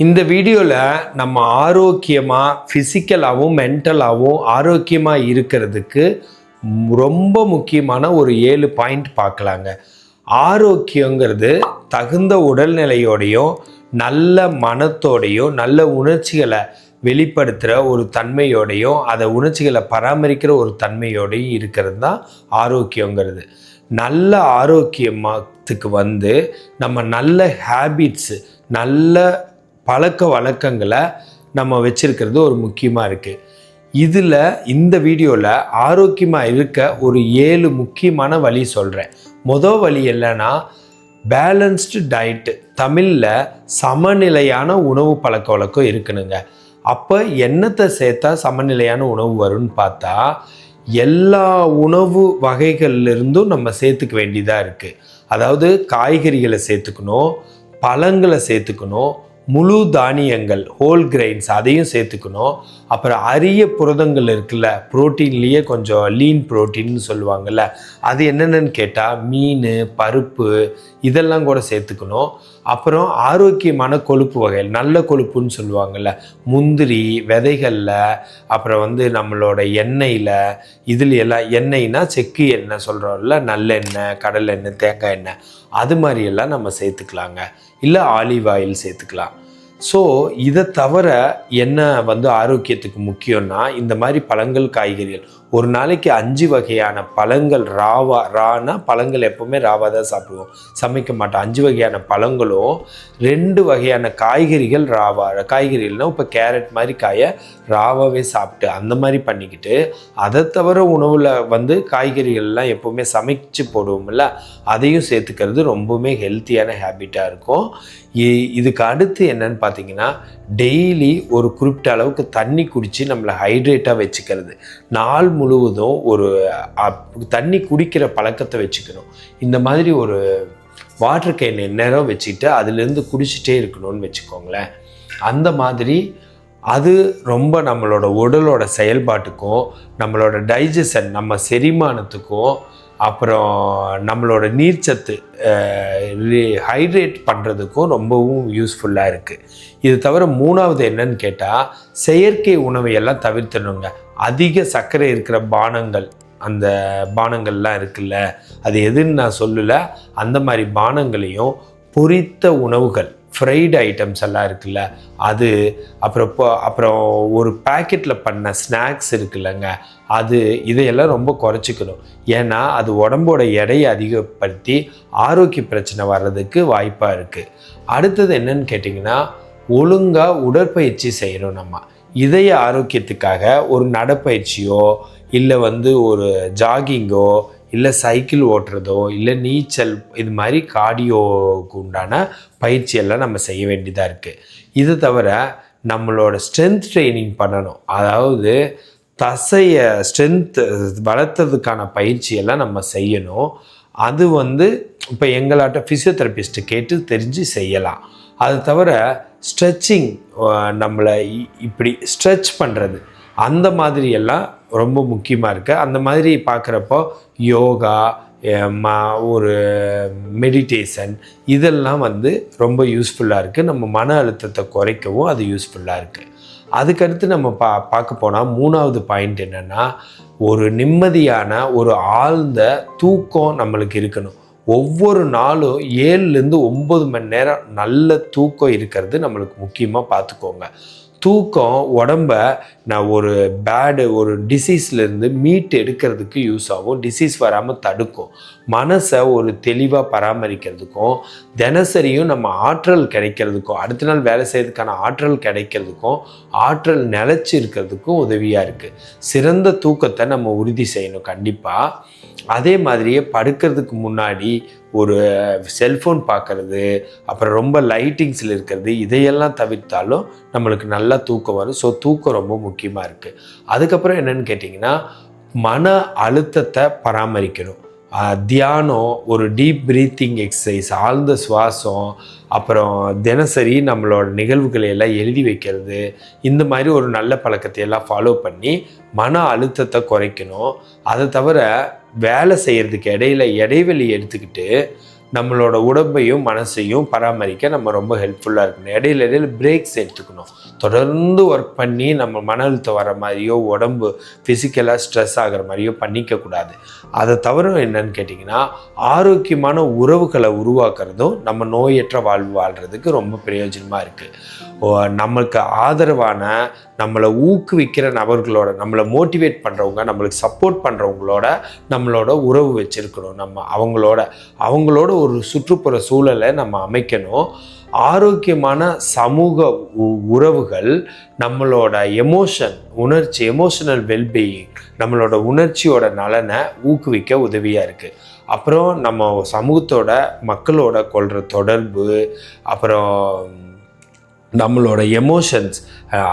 இந்த வீடியோவில் நம்ம ஆரோக்கியமாக ஃபிசிக்கலாகவும் மென்டலாகவும் ஆரோக்கியமாக இருக்கிறதுக்கு ரொம்ப முக்கியமான ஒரு ஏழு பாயிண்ட் பார்க்கலாங்க. ஆரோக்கியங்கிறது தகுந்த உடல்நிலையோடையும் நல்ல மனத்தோடையும் நல்ல உணர்ச்சிகளை வெளிப்படுத்துகிற ஒரு தன்மையோடையும் அதை உணர்ச்சிகளை பராமரிக்கிற ஒரு தன்மையோடையும் இருக்கிறது தான் ஆரோக்கியங்கிறது. நல்ல ஆரோக்கியமாகத்துக்கு வந்து நம்ம நல்ல ஹேபிட்ஸு நல்ல பழக்க வழக்கங்களை நம்ம வச்சுருக்கிறது ஒரு முக்கியமாக இருக்குது இதில் இந்த வீடியோவில் ஆரோக்கியமாக இருக்க ஒரு ஏழு முக்கியமான வழி சொல்கிறேன் மொதல் வழி என்னன்னா பேலன்ஸ்டு டயட்டு தமிழில் சமநிலையான உணவு பழக்க வழக்கம் இருக்கணுங்க. அப்போ என்னத்தை சேர்த்தா சமநிலையான உணவு வரும்னு பார்த்தா எல்லா உணவு வகைகள்லேருந்தும் நம்ம சேர்த்துக்க வேண்டியதாக இருக்குது அதாவது காய்கறிகளை சேர்த்துக்கணும் பழங்களை சேர்த்துக்கணும் முழு தானியங்கள் ஹோல் கிரெயின்ஸ் அதையும் சேர்த்துக்கணும். அப்புறம் அரிய புரதங்கள் இருக்குல்ல ப்ரோட்டீன்லேயே கொஞ்சம் லீன் புரோட்டீன்னு சொல்லுவாங்கள்ல அது என்னென்னு கேட்டால் மீன் பருப்பு இதெல்லாம் கூட சேர்த்துக்கணும். அப்புறம் ஆரோக்கியமான கொழுப்பு வகைகள் நல்ல கொழுப்புன்னு சொல்லுவாங்கள்ல முந்திரி விதைகளில் அப்புறம் வந்து நம்மளோட எண்ணெயில் இதில் எல்லாம் எண்ணெய்னா செக்கு எண்ணெய் சொல்கிறோம்ல நல்லெண்ணெய் கடலெண்ணெய் தேங்காய் எண்ணெய் அது மாதிரியெல்லாம் நம்ம சேர்த்துக்கலாங்க. இல்லை ஆலிவ் ஆயில் சேர்த்துக்கலாம். ஸோ இதை தவிர என்ன வந்து ஆரோக்கியத்துக்கு முக்கியம்னா இந்த மாதிரி பழங்கள் காய்கறிகள். ஒரு நாளைக்கு அஞ்சு வகையான பழங்கள் ராவா ரானா பழங்கள் எப்போவுமே ராவா தான் சாப்பிடுவோம். சமைக்க மாட்டோம். அஞ்சு வகையான பழங்களும் ரெண்டு வகையான காய்கறிகள் ராவா காய்கறிகள்னால் இப்போ கேரட் மாதிரி காயை ராவாவே சாப்பிட்டு அந்த மாதிரி பண்ணிக்கிட்டு அதை தவிர உணவில் வந்து காய்கறிகள்லாம் எப்போவுமே சமைச்சு போடுவோம்ல அதையும் சேர்த்துக்கிறது ரொம்பவுமே ஹெல்த்தியான ஹேபிட்டாக இருக்கும். இ- இதுக்கு அடுத்து என்னன்னு பார்த்தீங்கன்னா டெய்லி ஒரு குறிப்பிட்ட அளவுக்கு தண்ணி குடித்து நம்மளை ஹைட்ரேட்டாக வச்சுக்கிறது. நாள் முழுவதும் ஒரு அப்- தண்ணி குடிக்கிற பழக்கத்தை வச்சுக்கணும். இந்த மாதிரி ஒரு வாட்டர் கேன் நேரம் வச்சுக்கிட்டு அதுலேருந்து குடிச்சிட்டே இருக்கணும்னு வச்சுக்கோங்களேன். அந்த மாதிரி அது ரொம்ப நம்மளோட உடலோட செயல்பாட்டுக்கும் நம்மளோட டைஜஷன் நம்ம செரிமானத்துக்கும் அப்புறம் நம்மளோட நீர்ச்சத்து ஹைட்ரேட் பண்ணுறதுக்கும் ரொம்பவும் யூஸ்ஃபுல்லாக இருக்குது இது தவிர மூணாவது என்னன்னு கேட்டால் செயற்கை உணவை எல்லாம் அதிக சர்க்கரை இருக்கிற பானங்கள் அந்த பானங்கள்லாம் இருக்குல்ல அது எதுன்னு நான் சொல்லலை. அந்த மாதிரி பானங்களையும் பொரித்த உணவுகள் ஃப்ரைடு ஐட்டம்ஸ் எல்லாம் இருக்குல்ல அது அப்புறம் இப்போ அப்புறம் ஒரு பேக்கெட்டில் பண்ண ஸ்நாக்ஸ் இருக்குல்லங்க அது இதையெல்லாம் ரொம்ப குறைச்சிக்கணும். ஏன்னா அது உடம்போட எடையை அதிகப்படுத்தி ஆரோக்கிய பிரச்சனை வர்றதுக்கு வாய்ப்பாக இருக்குது அடுத்தது என்னன்னு கேட்டிங்கன்னா ஒழுங்காக உடற்பயிற்சி செய்கிறோம் நம்ம. இதய ஆரோக்கியத்துக்காக ஒரு நடைப்பயிற்சியோ இல்லை வந்து ஒரு ஜாகிங்கோ இல்லை சைக்கிள் ஓட்டுறதோ இல்லை நீச்சல் இது மாதிரி கார்டியோவுக்கு உண்டான பயிற்சியெல்லாம் நம்ம செய்ய வேண்டியதாக இருக்குது இது தவிர நம்மளோட ஸ்ட்ரென்த் ட்ரைனிங் பண்ணணும். அதாவது தசையை ஸ்ட்ரென்த் வளர்த்ததுக்கான பயிற்சியெல்லாம் நம்ம செய்யணும். அது வந்து இப்போ எங்களாட்ட ஃபிசியோதெரபிஸ்ட்டு கேட்டு தெரிஞ்சு செய்யலாம். அது தவிர ஸ்ட்ரெச்சிங் நம்மளை இ- இப்படி ஸ்ட்ரெச் பண்ணுறது அந்த மாதிரி எல்லாம் ரொம்ப முக்கியமாக இருக்குது அந்த மாதிரி பார்க்குறப்போ யோகா ம- ஒரு மெடிடேஷன் இதெல்லாம் வந்து ரொம்ப யூஸ்ஃபுல்லாக இருக்குது நம்ம மன அழுத்தத்தை குறைக்கவும் அது யூஸ்ஃபுல்லாக இருக்குது அதுக்கடுத்து நம்ம பா பார்க்க போனால் மூணாவது பாயிண்ட் என்னென்னா ஒரு நிம்மதியான ஒரு ஆழ்ந்த தூக்கம் நம்மளுக்கு இருக்கணும். ஒவ்வொரு நாளும் ஏழுலேருந்து ஒம்பது மணி நேரம் நல்ல தூக்கம் இருக்கிறது நம்மளுக்கு முக்கியமாக பார்த்துக்கோங்க. தூக்கம் உடம்ப நான் ஒரு பேடு ஒரு டிசீஸ்லேருந்து மீட் எடுக்கிறதுக்கு யூஸ் ஆகும். டிசீஸ் வராமல் தடுக்கும். மனசை ஒரு தெளிவாக பராமரிக்கிறதுக்கும் தினசரியும் நம்ம ஆற்றல் கிடைக்கிறதுக்கும் அடுத்த நாள் வேலை செய்யறதுக்கான ஆற்றல் கிடைக்கிறதுக்கும் ஆற்றல் நிலச்சி இருக்கிறதுக்கும் உதவியாக இருக்குது சிறந்த தூக்கத்தை நம்ம உறுதி செய்யணும். கண்டிப்பாக அதே மாதிரியே படுக்கிறதுக்கு முன்னாடி ஒரு செல்ஃபோன் பார்க்கறது அப்புறம் ரொம்ப லைட்டிங்ஸில் இருக்கிறது இதையெல்லாம் தவிர்த்தாலும் நம்மளுக்கு நல்லா தூக்கம் வரும். ஸோ தூக்கம் ரொம்ப முக்கியமாக இருக்குது அதுக்கப்புறம் என்னன்னு கேட்டிங்கன்னா மன அழுத்தத்தை பராமரிக்கணும். தியானம் ஒரு டீப் பிரீத்திங் எக்ஸசைஸ் ஆழ்ந்த சுவாசம் அப்புறம் தினசரி நம்மளோட நிகழ்வுகளை எல்லாம் எழுதி வைக்கிறது இந்த மாதிரி ஒரு நல்ல பழக்கத்தை எல்லாம் ஃபாலோ பண்ணி மன அழுத்தத்தை குறைக்கணும். அதை தவிர வேலை செய்கிறதுக்கு இடையில இடைவெளி எடுத்துக்கிட்டு நம்மளோட உடம்பையும் மனசையும் பராமரிக்க நம்ம ரொம்ப ஹெல்ப்ஃபுல்லாக இருக்கணும். இடையில இடையில பிரேக்ஸ் எடுத்துக்கணும். தொடர்ந்து ஒர்க் பண்ணி நம்ம மன அழுத்தம் வர மாதிரியோ உடம்பு ஃபிசிக்கலாக ஸ்ட்ரெஸ் ஆகிற மாதிரியோ பண்ணிக்கக்கூடாது அதை தவிர என்னன்னு கேட்டிங்கன்னா ஆரோக்கியமான உறவுகளை உருவாக்குறதும் நம்ம நோயற்ற வாழ்வு வாழ்கிறதுக்கு ரொம்ப பிரயோஜனமாக இருக்குது நம்மளுக்கு ஆதரவான நம்மளை ஊக்குவிக்கிற நபர்களோட நம்மளை மோட்டிவேட் பண்ணுறவங்க நம்மளுக்கு சப்போர்ட் பண்ணுறவங்களோட நம்மளோட உறவு வச்சுருக்கணும். நம்ம அவங்களோட அவங்களோட ஒரு சுற்றுப்புற சூழலை நம்ம அமைக்கணும். ஆரோக்கியமான சமூக உ- உறவுகள் நம்மளோட எமோஷன் உணர்ச்சி எமோஷனல் வெல்பீயிங் நம்மளோட உணர்ச்சியோட நலனை ஊக்குவிக்க உதவியாக இருக்குது அப்புறம் நம்ம சமூகத்தோட மக்களோட கொள்கிற தொடர்பு அப்புறம் நம்மளோட எமோஷன்ஸ்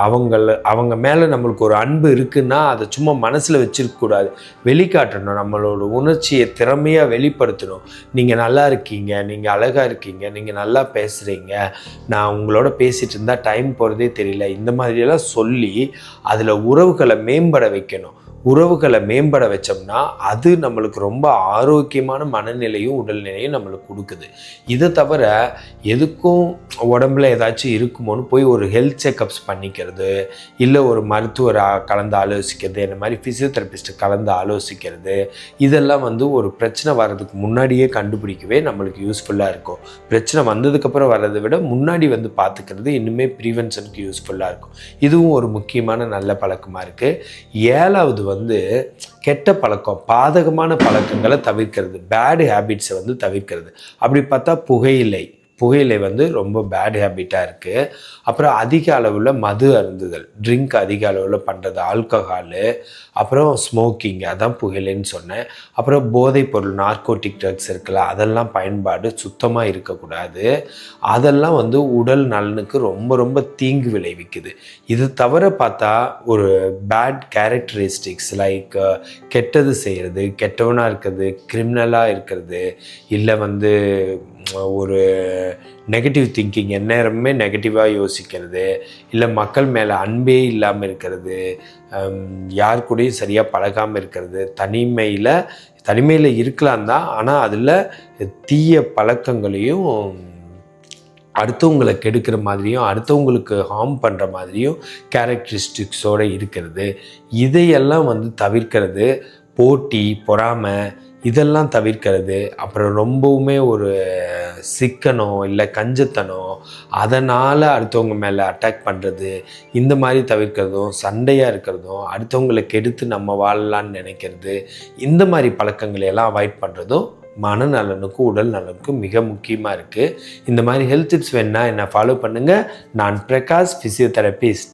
அவங்கள அவங்க மேலே நம்மளுக்கு ஒரு அன்பு இருக்குன்னா அதை சும்மா மனசில் வச்சிருக்கக்கூடாது. வெளிக்காட்டணும் நம்மளோட உணர்ச்சியை திறமையாக வெளிப்படுத்தணும். நீங்கள் நல்லா இருக்கீங்க நீங்கள் அழகாக இருக்கீங்க நீங்கள் நல்லா பேசுகிறீங்க நான் உங்களோட பேசிகிட்டு இருந்தால் டைம் போகிறதே தெரியல. இந்த மாதிரியெல்லாம் சொல்லி அதில் உறவுகளை மேம்பட வைக்கணும். உறவுகளை மேம்பட வச்சோம்னா அது நம்மளுக்கு ரொம்ப ஆரோக்கியமான மனநிலையும் உடல்நிலையும் நம்மளுக்கு கொடுக்குது. இதை தவிர எதுக்கும் உடம்புல ஏதாச்சும் இருக்குமோன்னு போய் ஒரு ஹெல்த் செக்கப்ஸ் பண்ணிக்கிறது இல்லை ஒரு மருத்துவராக கலந்து ஆலோசிக்கிறது இந்த மாதிரி ஃபிசியோதெரபிஸ்ட்டு கலந்து ஆலோசிக்கிறது இதெல்லாம் வந்து ஒரு பிரச்சனை வர்றதுக்கு முன்னாடியே கண்டுபிடிக்கவே நம்மளுக்கு யூஸ்ஃபுல்லாக இருக்கும். பிரச்சனை வந்ததுக்கப்புறம் வர்றதை விட முன்னாடி வந்து பார்த்துக்கிறது இன்னுமே ப்ரிவென்ஷனுக்கு யூஸ்ஃபுல்லாக இருக்கும். இதுவும் ஒரு முக்கியமான நல்ல பழக்கமாக இருக்குது ஏழாவது வந்து வந்து கெட்ட பழக்கம் பாதகமான பழக்கங்களை தவிர்க்கிறது. பேட் ஹேபிட்ஸை வந்து தவிர்க்கிறது. அப்படி பார்த்தா புகையிலை. புகையிலை வந்து ரொம்ப பேட் ஹேபிட்டாக இருக்குது அப்புறம் அதிக அளவில் மது அருந்துதல். ட்ரிங்க் அதிக அளவில் பண்ணுறது ஆல்கஹாலு அப்புறம் ஸ்மோக்கிங் அதான் புகையிலைன்னு சொன்னேன். அப்புறம் போதைப் பொருள் நார்கோட்டிக் ட்ரக்ஸ் இருக்குல்ல அதெல்லாம் பயன்பாடு சுத்தமாக இருக்கக்கூடாது. அதெல்லாம் வந்து உடல் நலனுக்கு ரொம்ப ரொம்ப தீங்கு விளைவிக்குது. இது தவிர பார்த்தா ஒரு பேட் கேரக்டரிஸ்டிக்ஸ் லைக் கெட்டது செய்கிறது கெட்டவனாக இருக்கிறது கிரிமினலாக இருக்கிறது இல்லை வந்து ஒரு நெகட்டிவ் திங்கிங் எந்நேரமே நெகட்டிவாக யோசிக்கிறது இல்லை மக்கள் மேலே அன்பே இல்லாமல் இருக்கிறது யார் கூடயும் சரியாக பழகாமல் இருக்கிறது தனிமையில் தனிமையில் இருக்கலாம் தான் ஆனால் அதில் தீய பழக்கங்களையும் அடுத்தவங்களை கெடுக்கிற மாதிரியும் அடுத்தவங்களுக்கு ஹார்ம் பண்ணுற மாதிரியும் கேரக்டரிஸ்டிக்ஸோடு இருக்கிறது. இதையெல்லாம் வந்து தவிர்க்கிறது போட்டி பொறாமை இதெல்லாம் தவிர்க்கிறது. அப்புறம் ரொம்பவுமே ஒரு சிக்கனம் இல்லை கஞ்சத்தனம் அதனால் அடுத்தவங்க மேலே அட்டாக் பண்ணுறது இந்த மாதிரி தவிர்க்கிறதும் சண்டையாக இருக்கிறதும் அடுத்தவங்களை கெடுத்து நம்ம வாழலான்னு நினைக்கிறது இந்த மாதிரி பழக்கங்களை எல்லாம் அவாய்ட் பண்ணுறதும் மனநலனுக்கும் உடல் நலனுக்கும் மிக முக்கியமாக இருக்குது இந்த மாதிரி ஹெல்த் டிப்ஸ் வேணுன்னா என்னை ஃபாலோ பண்ணுங்கள் நான் பிரகாஷ் ஃபிசியோதெரபிஸ்ட்